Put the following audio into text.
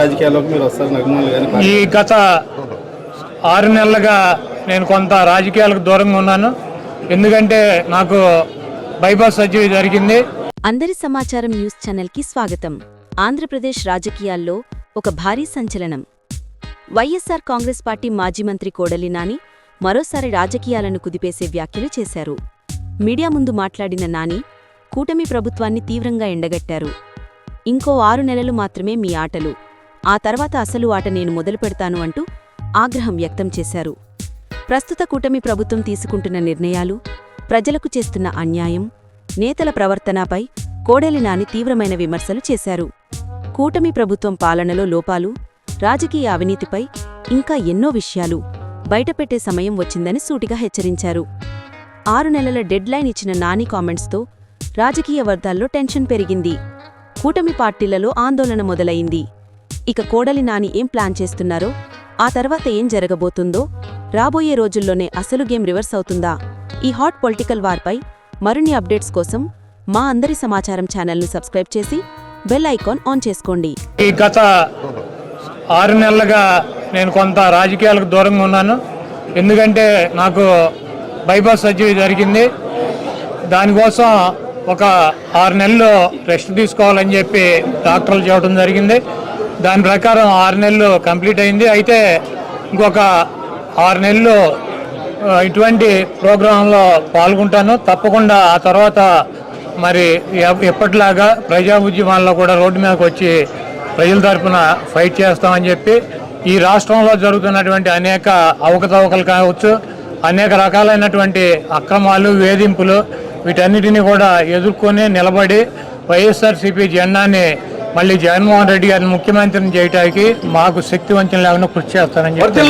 రాజకీయాల్లోకి మీరు వస్తారు నగమూలు కానీ ఈ గత ఆరు నెలలుగా నేను కొంత రాజకీయాలకు దూరంగా ఉన్నాను. ఎందుకంటే నాకు బైపాస్ సర్జరీ జరిగింది. అందరి సమాచారం న్యూస్ ఛానల్కి స్వాగతం. ఆంధ్రప్రదేశ్ రాజకీయాల్లో ఒక భారీ సంచలనం. వైఎస్సార్ కాంగ్రెస్ పార్టీ మాజీ మంత్రి కోడలి నాని మరోసారి రాజకీయాలను కుదిపేసే వ్యాఖ్యలు చేశారు. మీడియా ముందు మాట్లాడిన నాని కూటమి ప్రభుత్వాన్ని తీవ్రంగా ఎండగట్టారు. ఇంకో ఆరు నెలలు మాత్రమే మీ ఆటలు. ఆ తర్వాత అసలు ఆట నేను మొదలు పెడతాను అంటూ ఆగ్రహం వ్యక్తం చేశారు. ప్రస్తుత కూటమి ప్రభుత్వం తీసుకుంటున్న నిర్ణయాలు ప్రజలకు చేస్తున్న అన్యాయం నేతల ప్రవర్తనపై కోడెలి నాని తీవ్రమైన విమర్శలు చేశారు. కూటమి ప్రభుత్వం పాలనలో లోపాలు రాజకీయ అవినీతిపై ఇంకా ఎన్నో విషయాలు బయటపెట్టే సమయం వచ్చిందని సూటిగా హెచ్చరించారు. ఆరు నెలల డెడ్లైన్ ఇచ్చిన నాని కామెంట్స్తో రాజకీయ వర్గాల్లో టెన్షన్ పెరిగింది. కూటమి పార్టీలలో ఆందోళన మొదలైంది. ఇక కోడలి నాని ఏం ప్లాన్ చేస్తున్నారో ఆ తర్వాత ఏం జరగబోతుందో రాబోయే రోజుల్లోనే అసలు గేమ్ రివర్స్ అవుతుందా? ఈ హాట్ పొలిటికల్ వార్పై మరిన్ని అప్డేట్స్ కోసం మా అందరి సమాచారం ఛానల్ను సబ్స్క్రైబ్ చేసి బెల్ ఐకాన్ ఆన్ చేసుకోండి. ఈ గత ఆరు నెలలుగా నేను కొంత రాజకీయాలకు దూరంగా ఉన్నాను. ఎందుకంటే నాకు బైపాస్ సర్జరీ జరిగింది. దానికోసం ఒక ఆరు నెలలు రెస్ట్ తీసుకోవాలని చెప్పి డాక్టర్లు చెప్పడం జరిగింది. దాని ప్రకారం ఆరు నెలలు కంప్లీట్ అయింది. అయితే ఇంకొక ఆరు నెలలు ఇటువంటి ప్రోగ్రాంలో పాల్గొంటాను. తప్పకుండా ఆ తర్వాత మరి ఎప్పటిలాగా ప్రజా ఉద్యమాల్లో కూడా రోడ్డు మీదకి వచ్చి ప్రజల తరఫున ఫైట్ చేస్తామని చెప్పి ఈ రాష్ట్రంలో జరుగుతున్నటువంటి అనేక అవకతవకలు కావచ్చు అనేక రకాలైనటువంటి అక్రమాలు వేధింపులు వీటన్నిటిని కూడా ఎదుర్కొని నిలబడి వైఎస్ఆర్సీపీ జెండాని మళ్ళీ జగన్మోహన్ రెడ్డి గారిని ముఖ్యమంత్రిని చేయడానికి మాకు శక్తి వంచన లేకుండా కృషి చేస్తానని చెప్పి